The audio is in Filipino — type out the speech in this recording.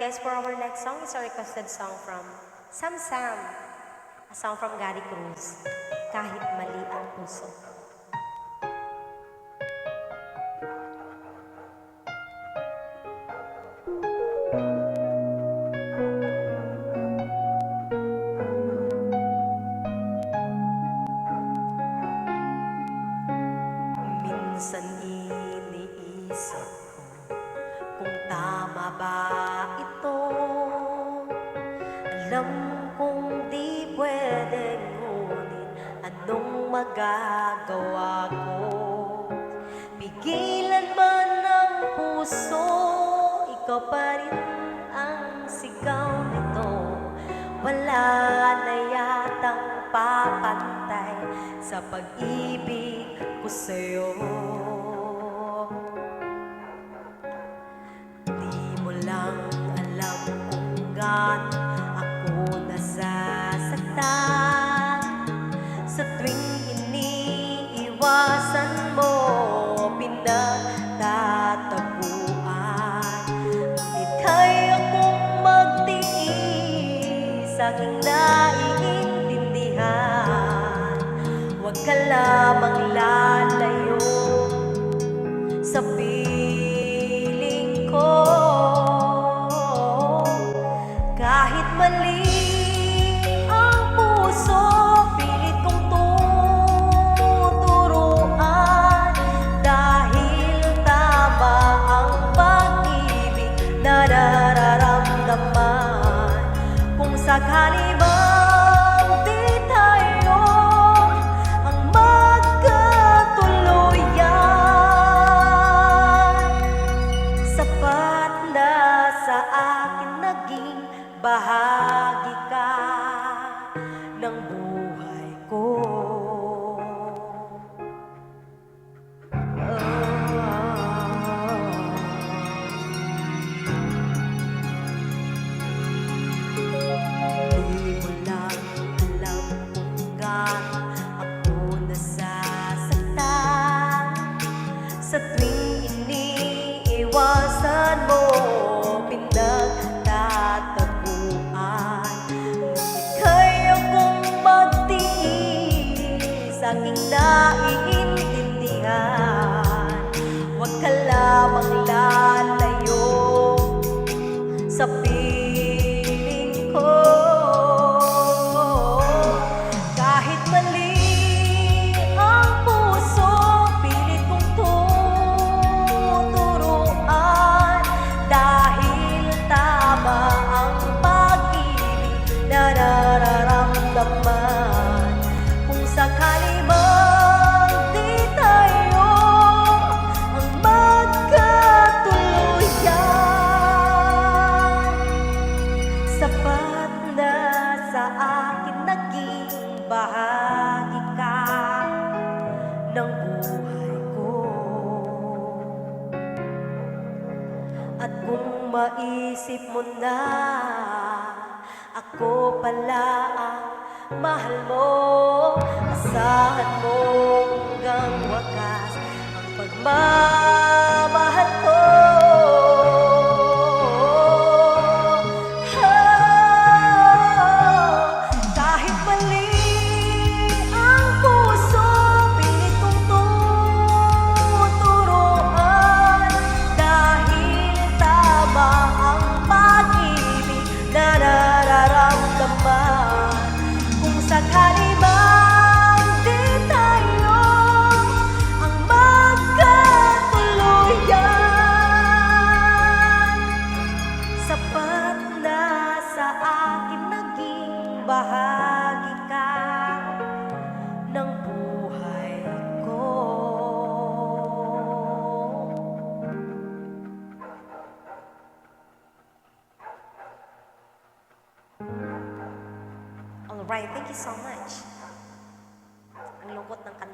guys, for our next song is a requested song from Sam Sam. A song from Gary Cruz. Kahit mali ang puso. Minsan iniisip ko kung tama ba Alam kong di pwedeng ngunit anong magagawa ko Pigilan man ng puso, ikaw pa rin ang sigaw nito. Wala na yatang papantay sa pag-ibig ko sa'yo naiintindihan Huwag ka lamang lalayo sa naiintindihan. Huwag ka lamang lalayo sa piling ko. Kahit mali ang puso Pilit kong tuturuan. Dahil tama ang pag-ibig na nararamdaman ng buhay ko. At kung maisip mo na ako pala ang mahal mo Asahan mo hanggang Alright, thank you so much. Ang lungkot ng kanta.